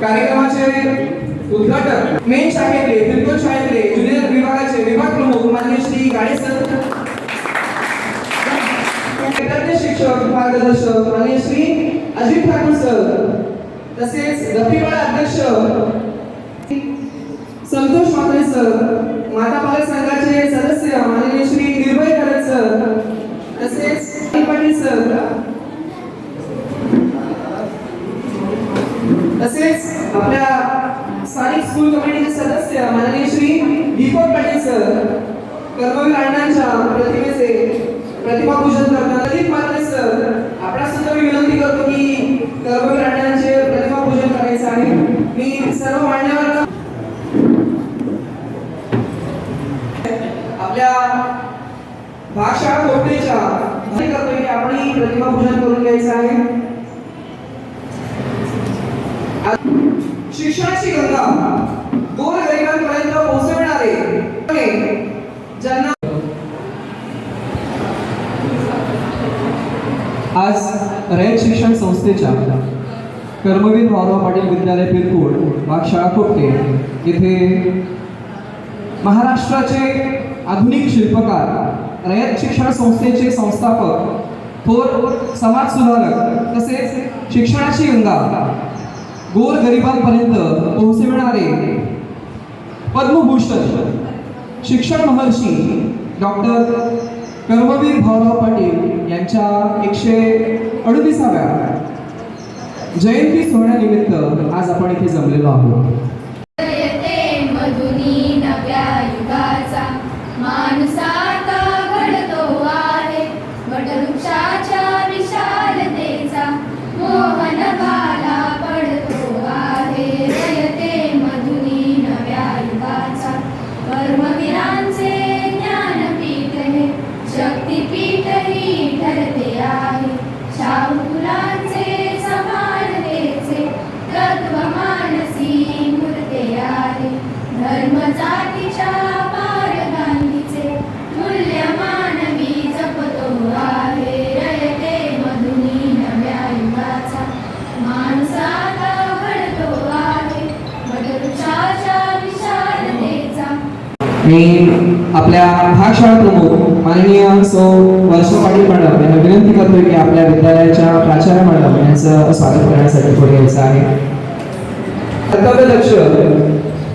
कार्यक्रमाचे उद्घाटक मेन शाखेतले बिलकुल शाळेतले ज्युनियर विभागाचे विभाग प्रमुख मान्य श्री गाडे सर. शिक्षक मार्गदर्शक मान्य श्री अजित ठाकूर सर. तसेच दफीवाडा अध्यक्ष संतोष मात्रे सर माता पालक संघाचे सदस्य माननीय श्री निर्भय खरत सर. तसेच पाटील सर. तसेच आपल्या स्थानिक स्कूल कमिटीचे सदस्य माननीय श्री दीपक पाटील सर कर्मवीर अण्णांच्या प्रतिमेचे प्रतिमा पूजन करताना ललित मात्रे सर आपला सुद्धा मी विनंती करतो की कर्मवीर अण्णांचे प्रतिमा पूजन करायचं आहे मी सर्व मान्यवर आपल्या भाषा कोपरीच्या करतो की आपण ही प्रतिमा पूजन करून घ्यायचं आहे. शिक्षणाची गंगा गोर गरिबांपर्यंत पोहोचविणारे. ज्यांना आज रयत शिक्षण संस्थेच्या कर्मवीर भाऊराव पाटील विद्यालय पिरपूर भागशाळा खोपटे येथे महाराष्ट्राचे आधुनिक शिल्पकार रयत शिक्षण संस्थेचे संस्थापक थोर समाज सुधारक तसेच शिक्षणाची गंगा. गोर गरिबांपर्यंत पोहोचविणारे पद्मभूषण शिक्षण महर्षी डॉक्टर कर्मवीर भाऊराव पाटील यांच्या एकशे अडतीसाव्या जयंती सोहळ्यानिमित्त आज आपण इथे जमलेलो आहोत. आणि आपल्या भागशाळा प्रमुख माननीय सो वर्षा पाटील मॅडम यांना विनंती करतोय की आपल्या विद्यालयाच्या प्राचार्य मॅडम यांचं स्वागत करण्यासाठी पुढे यायचं आहे. कर्तव्यदक्ष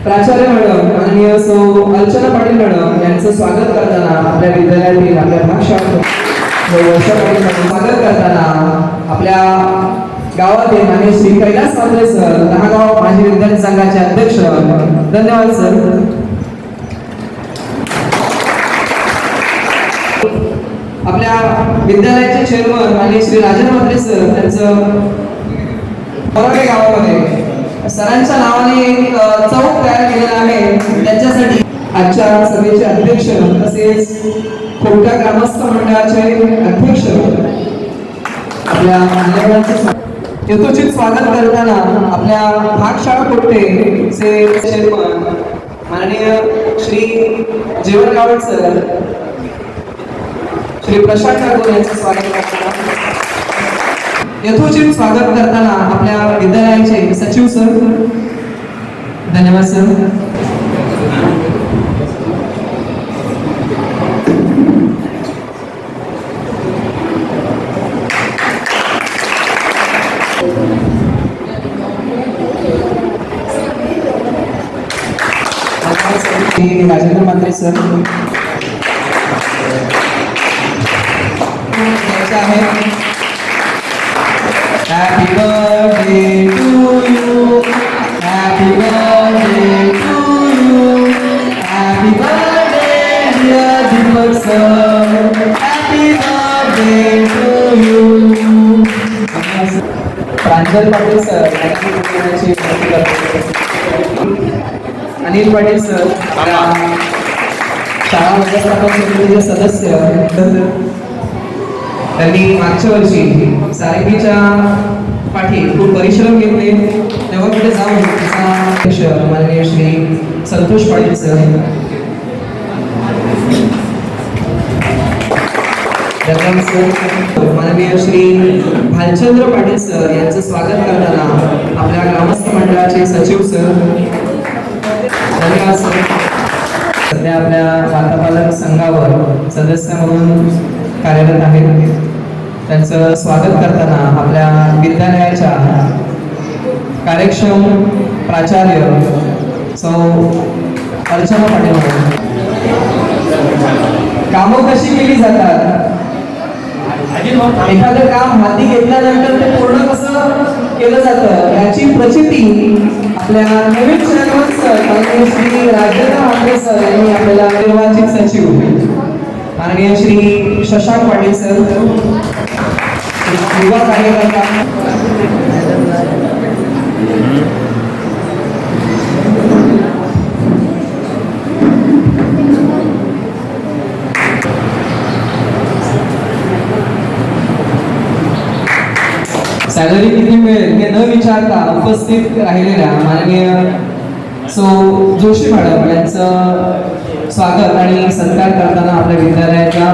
प्राचार्य मॅडम माननीय सो अर्चना पाटील मॅडम यांचं स्वागत करताना आपल्या विद्यालयातील आपल्या भागशाळा वर्षा पाटील मॅडम स्वागत करताना आपल्या गावातील माननीय श्री कैलास सावरे सर दहागाव माजी विद्यार्थी संघाचे अध्यक्ष धन्यवाद सर. आपल्या विद्यालयाचे चेअरमन आणि श्री राजन म्हात्रे सर त्यांचं परवे गावामध्ये सरांच्या नावाने एक चौक तयार केलेला आहे. त्यांच्यासाठी आजच्या सभेचे अध्यक्ष तसेच खोट्या ग्रामस्थ मंडळाचे अध्यक्ष आपल्या मान्यवरांचं यथोचित स्वागत करताना आपल्या भागशाळा कोट्टेचे चेअरमन माननीय श्री जेवण गावड सर श्री प्रशांत ठाकूर यांचं स्वागत करताना यथोचित स्वागत करताना आपल्या विद्यालयाचे सचिव सर धन्यवाद सर. राजेंद्र मात्रे सर आहे Happy birthday to you. Happy birthday to you. Happy birthday, dear Deepak sir. Happy birthday to you. Pranjal Patil sir यांची पुण्याची विनंती करतो. अनिल पाटील सर आपल्या शाळा व्यवस्थापन समितीचे सदस्य त्यांनी मागच्या वर्षी सारंगीच्या पाठी खूप परिश्रम घेतले. तेव्हा कुठे जाऊन तिचा अध्यक्ष माननीय श्री संतोष पाटील सर माननीय श्री भालचंद्र पाटील सर यांचं स्वागत करताना आपल्या ग्रामस्थ मंडळाचे सचिव सर धन्यवाद सर. सध्या आपल्या वार्तापालक संघावर सदस्य म्हणून कार्यरत आहेत. त्यांचं स्वागत करताना आपल्या विद्यालयाच्या कार्यक्षम प्राचार्य सौ अर्चना पाटील कामं कशी केली जातात? एखादं काम हाती घेतल्यानंतर ते पूर्ण कसं केलं जातं याची प्रचिती आपल्या नवीन चेअरमन सर माननीय श्री राजेंद्र मांडे सर यांनी आपल्याला निर्वाचित सचिव माननीय श्री शशांक पाटील सर युवा कार्यकर्ता सॅलरी किती मिळेल हे न विचारता उपस्थित राहिलेल्या माननीय सो जोशी मॅडम यांचं स्वागत आणि सत्कार करताना आपल्या विद्यालयाच्या